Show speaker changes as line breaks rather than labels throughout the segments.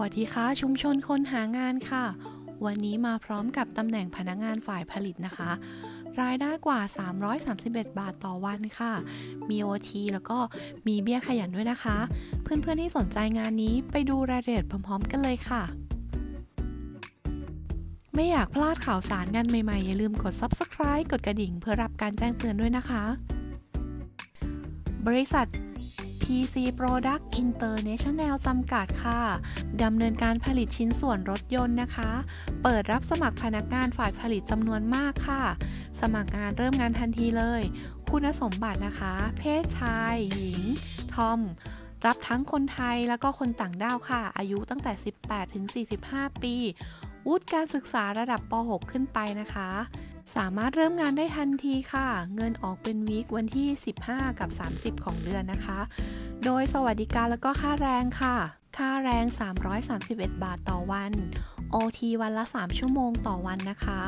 วัสดีค่ะ ชุมชนคนหางานค่ะ วันนี้มาพร้อมกับตำแหน่งพนักงานฝ่ายผลิตนะคะ รายได้กว่า 331 บาทต่อวันค่ะ มี OT แล้วก็มีเบี้ยขยันด้วยนะคะ เพื่อนๆที่สนใจงานนี้ไปดูรายละเอียดพร้อมๆ กันเลยค่ะ ไม่อยากพลาดข่าวสารงานใหม่ๆ อย่าลืมกด Subscribe กดกระดิ่ง เพื่อรับการแจ้งเตือนด้วยนะคะ บริษัท PC Product International จำกัดค่ะดำเนินการผลิตชิ้นส่วนรถยนต์นะคะ เปิดรับสมัครพนักงานฝ่ายผลิตจำนวนมากค่ะ สมัครงานเริ่มงานทันทีเลย คุณสมบัตินะคะ เพศชาย หญิง ทอม รับทั้งคนไทยแล้วก็คนต่างด้าวค่ะ อายุตั้งแต่ 18 ถึง 45 ปี วุฒิการศึกษาระดับป .6 ขึ้นไปนะคะ สามารถเริ่มงานได้ทันทีค่ะ เงินออกเป็นวีควันที่ 15 กับ 30 ของเดือนนะคะ โดยสวัสดิการแล้วก็ค่าแรงค่ะ ค่าแรง 331 บาทต่อวัน OT วันละ 3 ชั่วโมงต่อวันนะคะ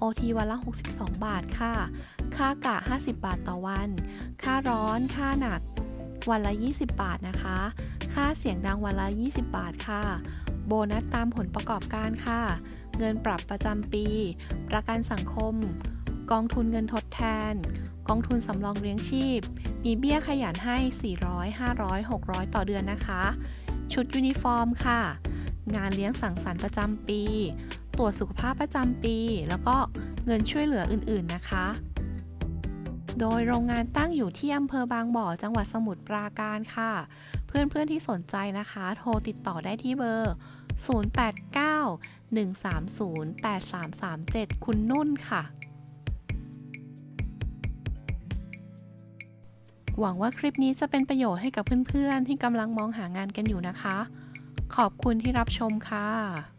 OT วันละ 62 บาทค่ะ ค่ากะ 50 บาทต่อวัน ค่าร้อน ค่าหนัก วันละ 20 บาทนะคะ ค่าเสียงดังวันละ 20 บาทค่ะ โบนัสตามผลประกอบการค่ะ เงินปรับประจำปี ประกันสังคม กองทุนเงินทดแทน กองทุนสำรองเลี้ยงชีพ มีเบี้ยขยันให้ 400 500 600 ต่อเดือนนะคะ ชุดยูนิฟอร์มค่ะ งานเลี้ยงสังสรรค์ประจำปี ตรวจสุขภาพประจำปี แล้วก็เงินช่วยเหลืออื่นๆนะคะโดยโรงงานตั้งอยู่ที่อำเภอบางบ่อ จังหวัดสมุทรปราการค่ะ เพื่อนๆที่สนใจนะคะ โทรติดต่อได้ที่เบอร์ 089 130 8337 คุณนุ่นค่ะ หวังว่าคลิปนี้จะเป็นประโยชน์ให้กับเพื่อนๆ ที่กำลังมองหางานกันอยู่นะคะ ขอบคุณที่รับชมค่ะ